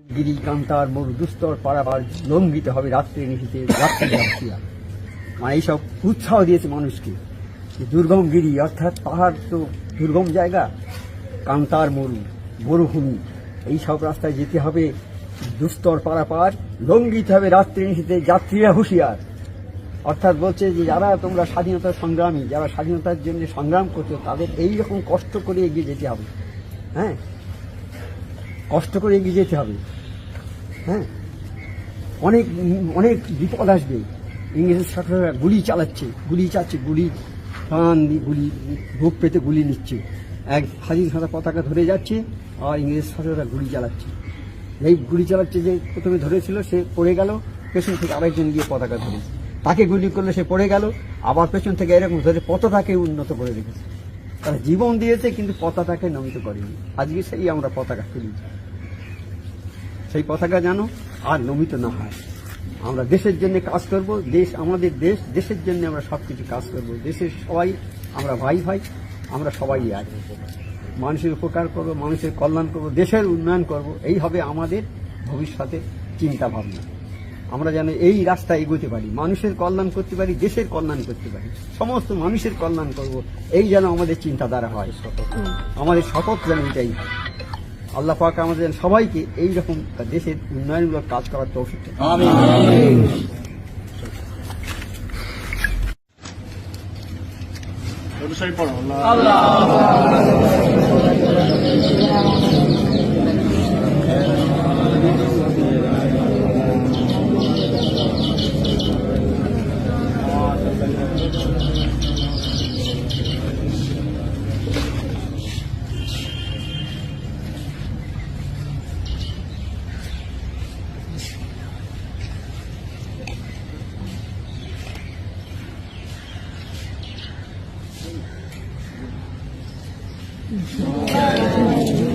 গিরি কান্তার মরু দুস্তর পারাবার লঙ্ঘিত হবে রাত্রে নিশিতে রাত্রি যাচ্ছিয়া মানে এইসব উৎসাহ দিয়েছে মানুষকে যে দুর্গম গিরি, অর্থাৎ পাহাড় তো দুর্গম জায়গা, কান্তার মরু, মরুভূমি এই সব রাস্তায় যেতে হবে, দুস্তর পারাপার লঙ্ঘিতে হবে রাত্রি নিশিতে যাত্রীরা হুঁশিয়ার। অর্থাৎ বলছে যে যারা তোমরা স্বাধীনতা সংগ্রামী, যারা স্বাধীনতার জন্য সংগ্রাম করছ, তাদের এই রকম কষ্ট করে এগিয়ে যেতে হবে। হ্যাঁ? কষ্ট করে এগিয়ে যেতে হবে। হ্যাঁ? অনেক অনেক বিপদ আসবে। ইংরেজের শাসকরা গুলি চালাচ্ছে, গুলি চাচ্ছে গুলি দিয়ে গুলি বুক পেতে গুলি নিচ্ছে। এক হাজির সাদা পতাকা ধরে যাচ্ছে আর ইংরেজ শাসকরা গুলি চালাচ্ছে। এই গুলি চালাচ্ছে যে প্রথমে ধরেছিল, সে পড়ে গেল, পেছন থেকে আরেকজন গিয়ে পতাকা ধরে। তাকে গুলি করলে সে পড়ে গেল, আবার পেছন থেকে এরকম ধরে পতাকাকে উন্নত করে রেখেছে। তারা জীবন দিয়েছে, কিন্তু পতাকাকে নমিত করেনি। আজকে সেই আমরা পতাকা তুলেছি সেই পতাকা যেন আর নমিত না হয়। আমরা দেশের জন্য কাজ করব, দেশ আমাদের দেশ, দেশের জন্য আমরা সব কিছু কাজ করব। দেশের সবাই, আমরা ভাই ভাই, আমরা সবাই এক। মানুষের উপকার করব, মানুষের কল্যাণ করব, দেশের উন্নয়ন করব। এই হবে আমাদের ভবিষ্যতের চিন্তা ভাবনা আমরা যেন এই রাস্তায় এগোতে পারি মানুষের কল্যাণ করতে পারি দেশের কল্যাণ করতে পারি। সমস্ত মানুষের কল্যাণ করব এই যেন আমাদের চিন্তাধারা হয় আমাদের শপথ যেন এটাই হয়। আল্লাহ পাক আমাদের সবাইকে এই রকম দেশের উন্নয়নমূলক কাজ করার তৌফিক পড়ো 嗯。